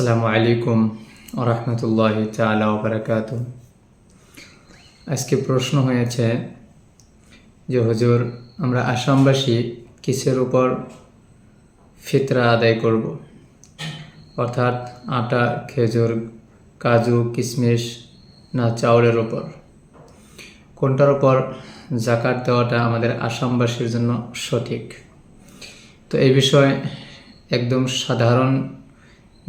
আসসালামু আলাইকুম রহমতুল্লাহ তালা বারাকাত আজকে প্রশ্ন হয়েছে যে, হুজুর, আমরা আসামবাসী কিসের উপর ফিতরা আদায় করব? অর্থাৎ আটা, খেজুর, কাজু কিশমিশ না চাউলের উপর? কোনটার উপর জাকাত দেওয়াটা আমাদের আসামবাসীর জন্য সঠিক? তো এই বিষয়ে একদম সাধারণ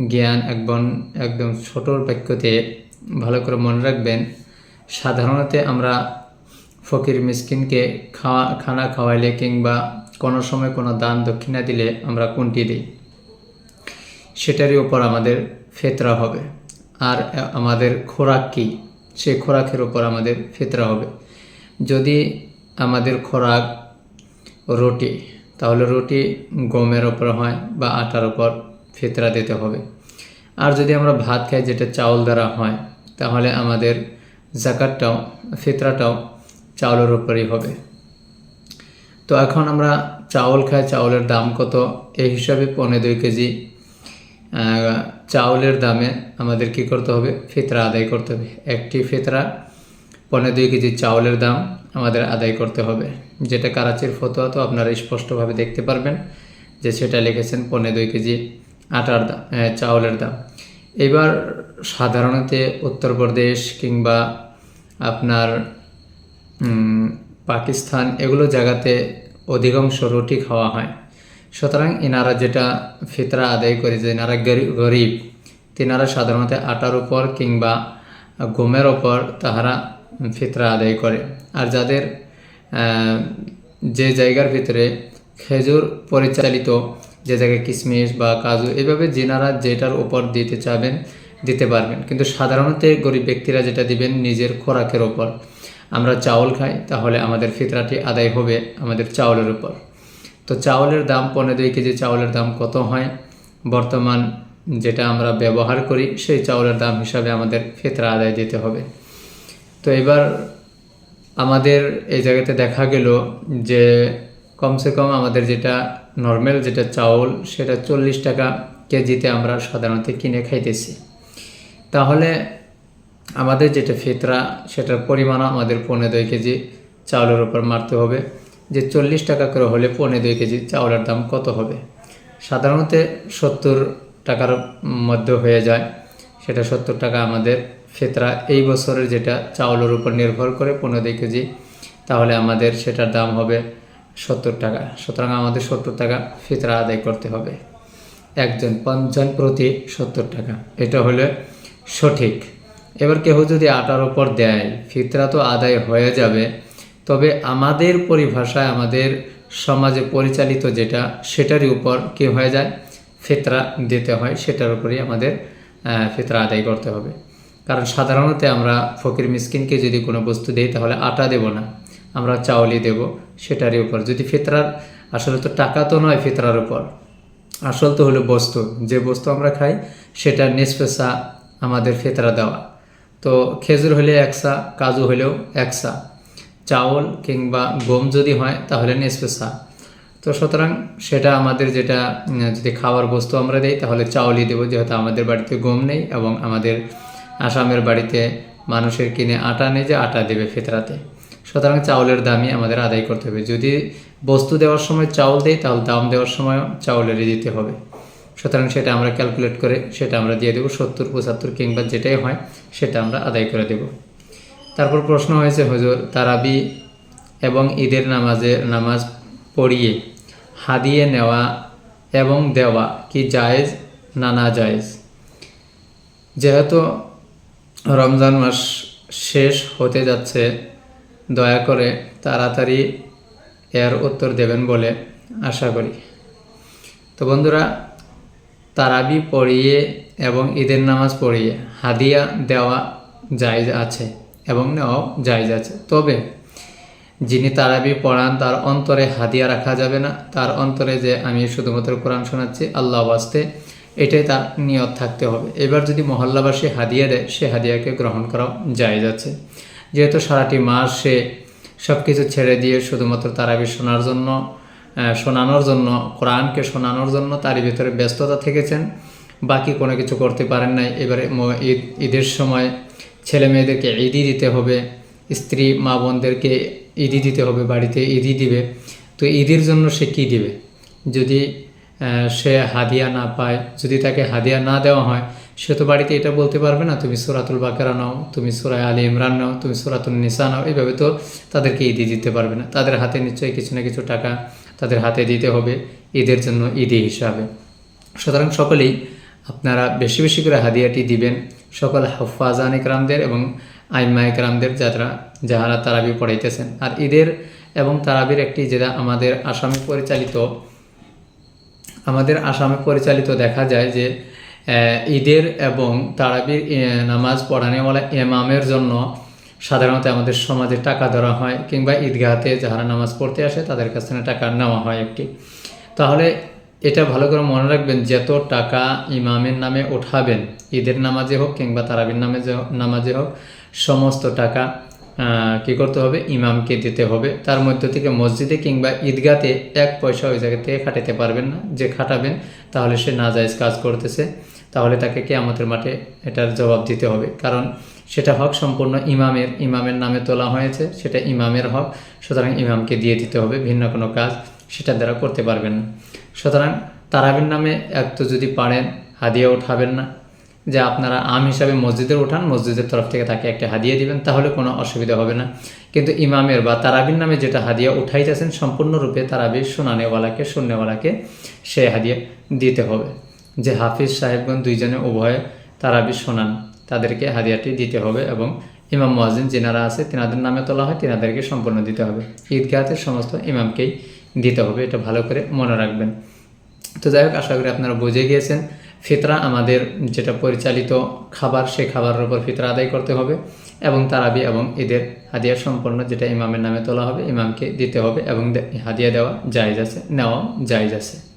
জ্ঞান একদম একদম ছোটোর বাক্যতে ভালো করে মনে রাখবেন, সাধারণত আমরা ফকির মিসকিনকে খাওয়া, খানা খাওয়াইলে কিংবা কোনো সময় কোনো দান দক্ষিণা দিলে আমরা কোনটি দিই? সেটারই ওপর আমাদের ফেতরা হবে। আর আমাদের খোরাক কী? সেই খোরাকের উপর আমাদের ফেতরা হবে। যদি আমাদের খোরাক রুটি, তাহলে রুটি গমের ওপর হয় বা আটার ওপর ফিতরা দিতে হবে। আর যদি আমরা ভাত খাই যেটা চাউল দ্বারা হয়, তাহলে আমাদের জাকাতটাও, ফিতরাটাও চাউলের উপরই হবে। তো এখন আমরা চাউল খাই, চাউলের দাম কত? এই হিসাবে পৌনে দুই কেজি। চাউলের দামে আমাদের কি করতে হবে? ফিতরা আদায় করতে হবে। একটি ফিতরা পৌনে দুই কেজি চাউলের দাম আমাদের আদায় করতে হবে। যেটা কারাচির ফতোয়া, তো আপনারা স্পষ্টভাবে দেখতে পারবেন যে সেটা লিখেছেন পৌনে দুই কেজি। আটার দাম চাউলের দাম। এবার সাধারণত উত্তরপ্রদেশ কিংবা আপনার পাকিস্তান এগুলো জায়গাতে অধিকাংশ রুটি খাওয়া হয়। সুতরাং এনারা যেটা ফিতরা আদায় করে যে এনারা গরিব, তেনারা সাধারণত আটার উপর কিংবা গমের ওপর তাহারা ফিতরা আদায় করে। আর যাদের যে জায়গার ভিতরে খেজুর পরিচালিত যে জায়গায় কিশমিশ বা কাজু, এভাবে যেনারা যেটার ওপর দিতে চাবেন, দিতে পারবেন। কিন্তু সাধারণত গরিব ব্যক্তিরা যেটা দিবেন নিজের খোরাকের ওপর আমরা চাউল খাই, তাহলে আমাদের ফিতরাটি আদায় হবে আমাদের চাউলের উপর। তো চাউলের দাম পনেরো দুই কেজি চাউলের দাম কত হয়? বর্তমান যেটা আমরা ব্যবহার করি, সেই চাউলের দাম হিসাবে আমাদের ফিতরা আদায় দিতে হবে। তো এবার আমাদের এই জায়গাতে দেখা গেল যে কমসে কম আমাদের যেটা নর্মাল যেটা চাউল, সেটা চল্লিশ টাকা কেজিতে আমরা সাধারণত কিনে খাইতেছি। তাহলে আমাদের যেটা ফিতরা, সেটার পরিমাণও আমাদের পৌনে দুই কেজি চাউলের উপর মারতে হবে। যে চল্লিশ টাকা করে হলে পৌনে দুই কেজি চাউলের দাম কত হবে? সাধারণত সত্তর টাকার মধ্যে হয়ে যায়। সেটা সত্তর টাকা আমাদের ফেতরা। এই বছরের যেটা চাউলের উপর নির্ভর করে পনেরো দুই কেজি, তাহলে আমাদের সেটার দাম হবে সত্তর টাকা। সুতরাং আমাদের সত্তর টাকা ফিতরা আদায় করতে হবে। একজন পঞ্চান প্রতি সত্তর টাকা। এটা হলে সঠিক। এবার কেউ যদি আটার ওপর দেয়, ফিতরা তো আদায় হয়ে যাবে। তবে আমাদের পরিভাষায় আমাদের সমাজে পরিচালিত যেটা, সেটারই উপর কি হয়ে যায়? ফিতরা দিতে হয়। সেটার উপরেই আমাদের ফিতরা আদায় করতে হবে। কারণ সাধারণত আমরা ফকির মিসকিনকে যদি কোনো বস্তু দিই, তাহলে আটা দেব না। আমরা চাউলই দেব সেটারই উপর। যদি ফিতরার, আসলে তো টাকা তো নয় ফিতরার উপর। আসল তো হলো বস্তু। যে বস্তু আমরা খাই, সেটা নিষ্পেষা আমাদের ফিতরা দেওয়া। তো খেজুর হলে একসা কাজু হলেও একসা চাউল কিংবা গম যদি হয়, তাহলে নিষ্পেষা তো সুতরাং সেটা আমাদের যেটা যদি খাওয়ার বস্তু আমরা দিই, তাহলে চাউলই দেবো। যেহেতু আমাদের বাড়িতে গম নেই এবং আমাদের আসামের বাড়িতে মানুষের কিনে আটা নেই যে আটা দেবে ফিতরাতে। সুতরাং চাউলের দামই আমাদের আদায় করতে হবে। যদি বস্তু দেওয়ার সময় চাউল দেয় তাহলে দাম দেওয়ার সময় চাউলেরই দিতে হবে। সুতরাং সেটা আমরা ক্যালকুলেট করে সেটা আমরা দিয়ে দেবো, সত্তর, পঁচাত্তর কিংবা যেটাই হয়, সেটা আমরা আদায় করে দেব। তারপর প্রশ্ন হয়েছে, হুজুর, তারাবি এবং ঈদের নামাজে নামাজ পড়িয়ে হাদিয়ে নেওয়া এবং দেওয়া কি জায়েজ না না জায়েজ? যেহেতু রমজান মাস শেষ হতে যাচ্ছে দয়া করে তাড়াতাড়ি এর উত্তর দেবেন বলে আশা করি। তো বন্ধুরা, তারাবি পড়িয়ে এবং ঈদের নামাজ পড়িয়ে হাদিয়া দেওয়া জায়জ আছে এবং নেওয়াও জায়জ আছে। তবে যিনি তারাবি পড়ান, তার অন্তরে হাদিয়া রাখা যাবে না। তার অন্তরে যে আমি শুধুমাত্র কোরআন শোনাচ্ছি আল্লাহ বাস্তে এটাই তার নিয়ত থাকতে হবে। এবার যদি মহল্লাবাসী হাদিয়া দেয়, সে হাদিয়াকে গ্রহণ করাও জায়জ আছে। যেহেতু সারাটি মাস সে সব কিছু ছেড়ে দিয়ে শুধুমাত্র তারাবি শোনার জন্য শোনানোর জন্য, কোরআনকে শোনানোর জন্য তারই ভিতরে ব্যস্ততা থেকেছেন। বাকি কোনো কিছু করতে পারেন নাই। এবারে ঈদ, ঈদের সময় ছেলে মেয়েদেরকে ঈদই দিতে হবে, স্ত্রী, মা বোনদেরকে ঈদই দিতে হবে, বাড়িতে ঈদই দিবে। তো ঈদের জন্য সে কী দিবে? যদি সে হাদিয়া না পায়, যদি তাকে হাদিয়া না দেওয়া হয় সে তো বাড়িতে এটা বলতে পারবে না, তুমি সুরাতুল বাকেরা নাও, তুমি সুরায় আলী ইমরান নাও, তুমি সুরাতুল নিসা নাও। এইভাবে তো তাদেরকে ঈদি দিতে পারবে না। তাদের হাতে নিশ্চয়ই কিছু না কিছু টাকা তাদের হাতে দিতে হবে ঈদের জন্য ঈদে হিসাবে। সুতরাং সকলেই আপনারা বেশি বেশি করে হাদিয়াটি দিবেন। সকল হাফাজান একরামদের এবং আইমা একরামদের যারা, যাহারা তারাবি পড়াইতেছেন। আর ঈদের এবং তারাবির একটি যেটা আমাদের আসামে পরিচালিত, আমাদের আসামে পরিচালিত দেখা যায় যে ঈদের এবং তারাবির নামাজ পড়ানেওয়ালা ইমামের জন্য সাধারণত আমাদের সমাজে টাকা ধরা হয় কিংবা ঈদগাহতে যারা নামাজ পড়তে আসে তাদের কাছ থেকে টাকা নেওয়া হয় একটি। তাহলে এটা ভালো করে মনে রাখবেন, যত টাকা ইমামের নামে ওঠাবেন ঈদের নামাজে হোক কিংবা তারাবির নামে নামাজে হোক, সমস্ত টাকা কি করতে হবে? ইমামকে দিতে হবে। তার মধ্য থেকে মসজিদে কিংবা ঈদগাতে এক পয়সা ওই জায়গা থেকে খাটাতে পারবেন না। যে খাটাবেন, তাহলে সে নাজায়জ কাজ করতেছে। তাহলে তাকে কেয়ামতের মাঠে এটার জবাব দিতে হবে। কারণ সেটা হক সম্পূর্ণ ইমামের ইমামের নামে তোলা হয়েছে, সেটা ইমামের হক। সুতরাং ইমামকে দিয়ে দিতে হবে, ভিন্ন কোনো কাজ সেটা দ্বারা করতে পারবেন না। সুতরাং তারাবির নামে এক তো যদি পারেন, হাদিয়া উঠাবেন না। যে আপনারা আম হিসাবে মসজিদের ওঠান মসজিদের তরফ থেকে তাকে একটা হাদিয়া দিবেন, তাহলে কোনো অসুবিধা হবে না। কিন্তু ইমামের বা তারাবির নামে যেটা হাদিয়া উঠাইতেছেন, সম্পূর্ণরূপে তারাবির শোনানেওয়ালাকে শূন্যওয়ালাকে সে হাদিয়া দিতে হবে। যে হাফিজ সাহেবগণ দুইজনে উভয়ে তারাবি শোনান, তাদেরকে হাদিয়াটি দিতে হবে এবং ইমাম মহাজিন যেনারা আছে তেনাদের নামে তোলা হয়, তেনাদেরকে সম্পূর্ণ দিতে হবে। ঈদগাহের সমস্ত ইমামকেই দিতে হবে, এটা ভালো করে মনে রাখবেন। তো যাই হোক, আশা করি আপনারা বুঝে গিয়েছেন, ফিতরা আমাদের যেটা পরিচালিত খাবার সেই খাবারের উপর ফিতরা আদায় করতে হবে এবং তারাবি এবং ঈদের হাদিয়া সম্পন্ন যেটা ইমামের নামে তোলা হবে, ইমামকে দিতে হবে এবং হাদিয়া দেওয়া জায়েজ আছে নেওয়া জায়েজ আছে।